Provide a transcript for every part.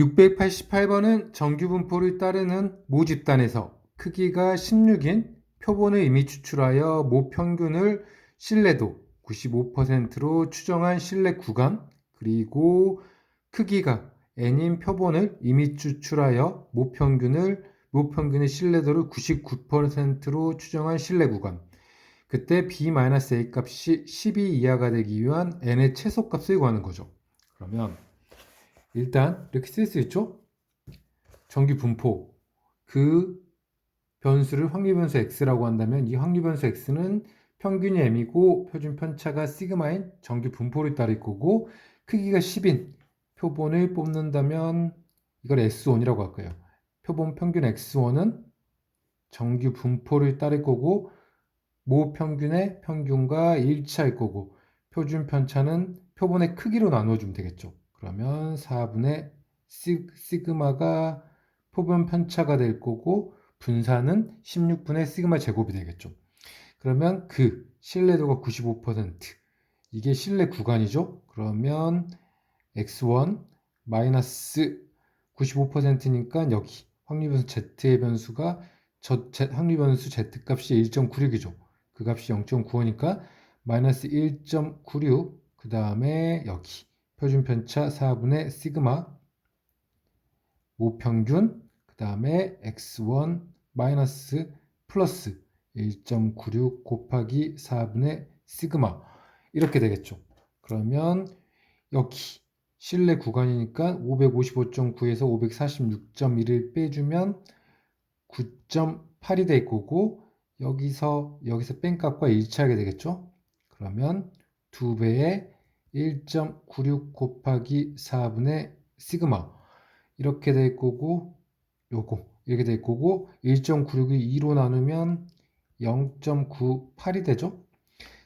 688번은 정규 분포를 따르는 모 집단에서 크기가 16인 표본을 이미 추출하여 모 평균을 신뢰도 95%로 추정한 신뢰 구간 그리고 크기가 n인 표본을 이미 추출하여 모 평균을 모 평균의 신뢰도를 99%로 추정한 신뢰 구간 그때 b-a 값이 12 이하가 되기 위한 n의 최소값을 구하는 거죠. 그러면 일단 이렇게 쓸 수 있죠? 정규 분포 그 변수를 확률 변수 x라고 한다면 이 확률 변수 x는 평균이 m이고 표준 편차가 시그마인 정규 분포를 따를 거고 크기가 10인 표본을 뽑는다면 이걸 s1이라고 할 거예요. 표본 평균 x1은 정규 분포를 따를 거고 모 평균의 평균과 일치할 거고 표준 편차는 표본의 크기로 나누어 주면 되겠죠. 그러면 4분의 시그마가 표본 편차가 될 거고 분산은 16분의 시그마 제곱이 되겠죠. 그러면 그 신뢰도가 95% 이게 신뢰 구간이죠. 그러면 x1 마이너스 95%니까 여기 확률 변수 z의 변수가 저 Z, 확률 변수 z 값이 1.96이죠. 그 값이 0.95니까 마이너스 1.96 그 다음에 여기 표준 편차 4분의 시그마 모평균 그 다음에 x1 마이너스 플러스 1.96 곱하기 4분의 시그마 이렇게 되겠죠. 그러면 여기 실내 구간이니까 555.9에서 546.1을 빼주면 9.8이 될 거고 여기서 여기서 뺀 값과 일치하게 되겠죠. 그러면 2배의 1.96 곱하기 4분의 시그마 이렇게 될 거고 요거 이렇게 될 거고 1.96이 2로 나누면 0.98이 되죠.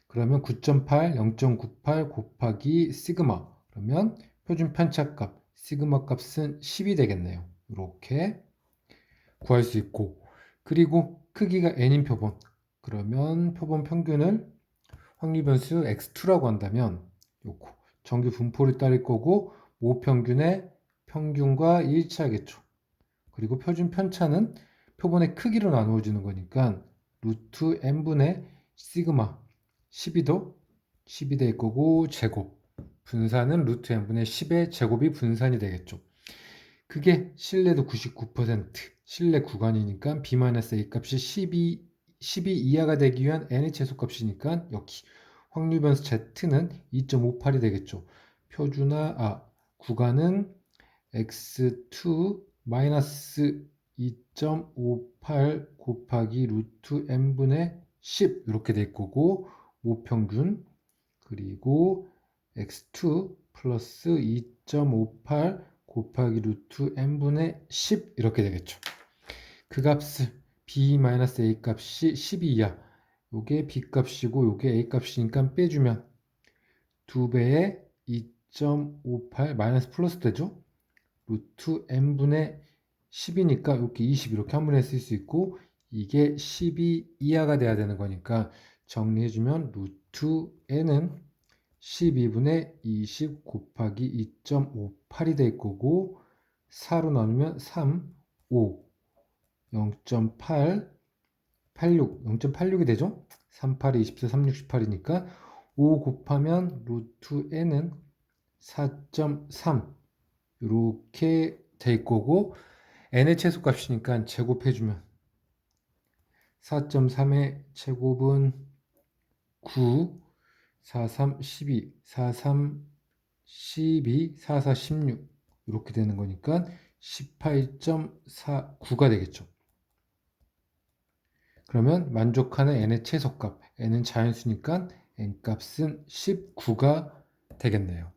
그러면 9.8, 0.98 곱하기 시그마 그러면 표준 편차값 시그마 값은 10이 되겠네요. 이렇게 구할 수 있고 그리고 크기가 n인 표본 그러면 표본 평균을 확률 변수 x2라고 한다면 요거 정규 분포를 따를 거고 모평균의 평균과 일치하겠죠. 그리고 표준 편차는 표본의 크기로 나누어지는 거니까 루트 n분의 시그마 12도 10이 될 거고 제곱 분산은 루트 n분의 10의 제곱이 분산이 되겠죠. 그게 신뢰도 99% 신뢰 구간이니까 b-a 값이 12, 12 이하가 되기 위한 n의 최소값이니까 여기 확률 변수 z는 2.58이 되겠죠. 표준화 아 구간은 x2 마이너스 2.58 곱하기 루트 n분의 10 이렇게 될 거고 모평균 그리고 x2 플러스 2.58 곱하기 루트 n분의 10 이렇게 되겠죠. 그 값을 b-a 값이 12 이하 요게 b 값이고 요게 a 값이니까 빼주면 2배의 2.58 마이너스 플러스 되죠. 루트 n분의 10이니까 이렇게 20 이렇게 한 번에 쓸 수 있고 이게 12 이하가 돼야 되는 거니까 정리해주면 루트 n은 12분의 20 곱하기 2.58이 될 거고 4로 나누면 3, 5, 0.8, 86, 0.86이 되죠? 38, 24, 3, 68이니까 5 곱하면 루트 n은 4.3 이렇게 될 거고 n의 최소값이니까 제곱해주면 4.3의 제곱은 9, 4, 3, 12, 4, 3, 12, 4, 4, 16 이렇게 되는 거니까 18.49가 되겠죠. 그러면 만족하는 n의 최소값, n은 자연수니까 n 값은 19가 되겠네요.